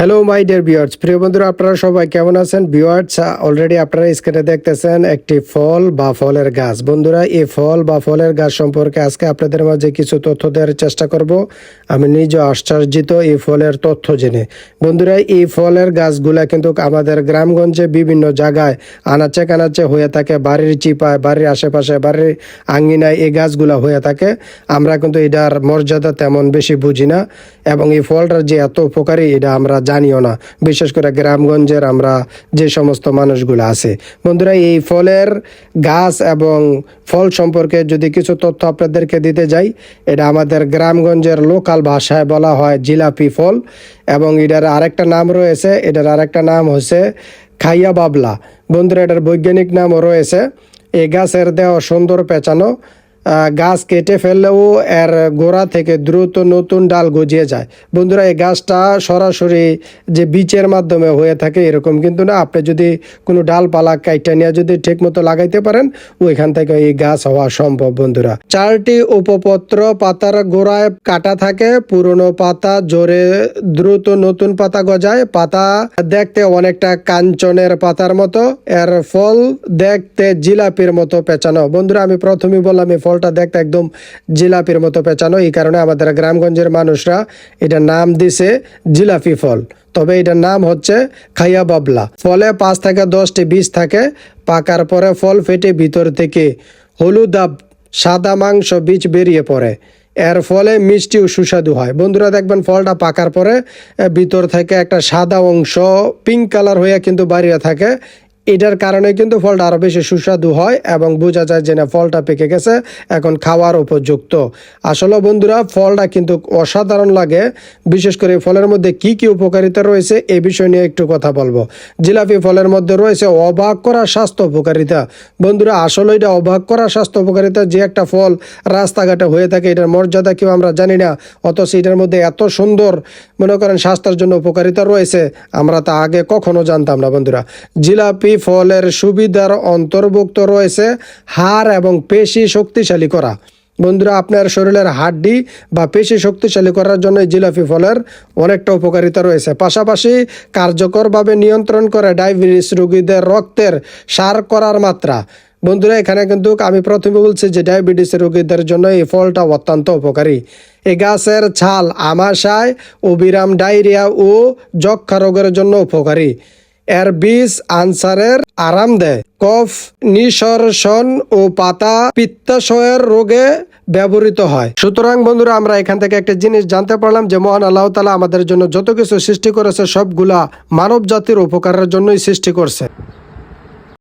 Hello my dear viewers প্রিয় বন্ধুরা, আপনারা সবাই কেমন আছেন? ভিউয়ার্স অলরেডি আপনারা স্ক্রিনে দেখতেছেন একটি ফল বা ফলের গাছ। বন্ধুরা, এই ফল বা ফলের গাছ সম্পর্কে আজকে আপনাদের মাঝে কিছু তথ্য দেওয়ার চেষ্টা করব। আমি নিজে আশ্চর্যিত এই ফলের তথ্য জেনে। বন্ধুরা, এই ফলের গাছগুলা কিন্তু আমাদের গ্রামগঞ্জে বিভিন্ন জায়গায় আনাচে কানাচে হয়ে থাকে। বাড়ির চিপায়, বাড়ির আশেপাশে, বাড়ির আঙ্গিনায় এই গাছগুলা হয়ে থাকে। আমরা কিন্তু এটার মর্যাদা তেমন বেশি বুঝি না। এবং এই ফলটার যে এত উপকারী, এটা আমরা জানিও না। বিশেষ করে গ্রামগঞ্জের আমরা যে সমস্ত মানুষগুলো আছে। বন্ধুরা, এই ফলের গাছ এবং ফল সম্পর্কে যদি কিছু তথ্য আপনাদেরকে দিতে যাই, এটা আমাদের গ্রামগঞ্জের লোকাল ভাষায় বলা হয় জিলাপি ফল এবং এটার আরেকটা নাম রয়েছে, এটার আরেকটা নাম হচ্ছে খাইয়া বাবলা। বন্ধুরা, এটার বৈজ্ঞানিক নামও রয়েছে। এই গাছের দেহ সুন্দর পেঁচানো গাছ কেটে ফেললেও এর গোড়া থেকে দ্রুত নতুন ডাল গজিয়ে যায়। বন্ধুরা, এই গাছটা সরাসরি যে বীজের মাধ্যমে হয়ে থাকে এরকম কিন্তু না। আপনি যদি কোনো ডালপালা কাইটা নিয়ে যদি ঠিক মতো লাগাইতে পারেন, ওইখান থেকে এই গাছ হওয়া সম্ভব বন্ধুরা। চারটি উপপত্র পাতার গোড়ায় কাটা থাকে, পুরনো পাতা জোরে দ্রুত নতুন পাতা গজায়। পাতা দেখতে অনেকটা কাঞ্চনের পাতার মতো, এর ফল দেখতে জিলাপির মতো পেঁচানো। বন্ধুরা, আমি প্রথমেই বললাম, এই ফলটা দেখতে একদম জিলাপির মতো পেঁচানো। এই কারণে আমাদের গ্রামগঞ্জের মানুষরা এটা নাম দিছে জিলাপি ফল। তবে এটার নাম হচ্ছে খাইয়া বাবলা। ফলে পাঁচ থেকে দশটি বীজ থাকে। পাকার পরে ফল ফেটে ভিতর থেকে হলুদাব সাদা মাংস বীজ বেরিয়ে পড়ে। এর ফলে মিষ্টি ও সুস্বাদু হয়। বন্ধুরা দেখবেন ফলটা পাকার পরে ভিতর থেকে একটা সাদা অংশ পিঙ্ক কালার হয়ে কিন্তু বাড়িয়ে থাকে। এটার কারণে কিন্তু ফলটা আরও বেশি সুস্বাদু হয় এবং বোঝা যায় যে না, ফলটা পেকে গেছে, এখন খাওয়ার উপযুক্ত। আসলে বন্ধুরা, ফলটা কিন্তু অসাধারণ লাগে। বিশেষ করে ফলের মধ্যে কি কি উপকারিতা রয়েছে এই বিষয় নিয়ে একটু কথা বলব। জিলাপি ফলের মধ্যে রয়েছে অবাক করা স্বাস্থ্য উপকারিতা। বন্ধুরা, আসলে এটা অবাক করা স্বাস্থ্য উপকারিতা যে একটা ফল রাস্তাঘাটে হয়ে থাকে, এটার মর্যাদা কেউ আমরা জানি না, অথচ এটার মধ্যে এত সুন্দর, মনে করেন, স্বাস্থ্যের জন্য উপকারিতা রয়েছে, আমরা তা আগে কখনো জানতাম না বন্ধুরা। জিলাপি ফলের সুবিধার অন্তর্ভুক্ত রয়েছে হাড় এবং পেশি শক্তিশালী করা। বন্ধুরা, আপনার শরীরের হাড্ডি বা পেশি শক্তিশালী করার জন্য জিলাপি ফলের অনেকটা উপকারিতা রয়েছে। পাশাপাশি কার্যকরভাবে নিয়ন্ত্রণ করে ডায়াবেটিস রোগীদের রক্তের সার করার মাত্রা। বন্ধুরা, এখানে কিন্তু আমি প্রথমে বলছি যে ডায়াবেটিস রোগীদের জন্য এই ফলটা অত্যন্ত উপকারী। এই গাছের ছাল, আমাশায়, অবিরাম ডায়রিয়া ও যক্ষা রোগের জন্য উপকারী। এর বীজ আনসারের আরাম দেয়। কফ, নিঃসরসন ও পাতা পিত্তাশয়ের রোগে ব্যবহৃত হয়। সুতরাং বন্ধুরা, আমরা এখান থেকে একটা জিনিস জানতে পারলাম যে মহান আল্লাহ তালা আমাদের জন্য যত কিছু সৃষ্টি করেছে, সবগুলা মানব জাতির উপকারের জন্যই সৃষ্টি করছে।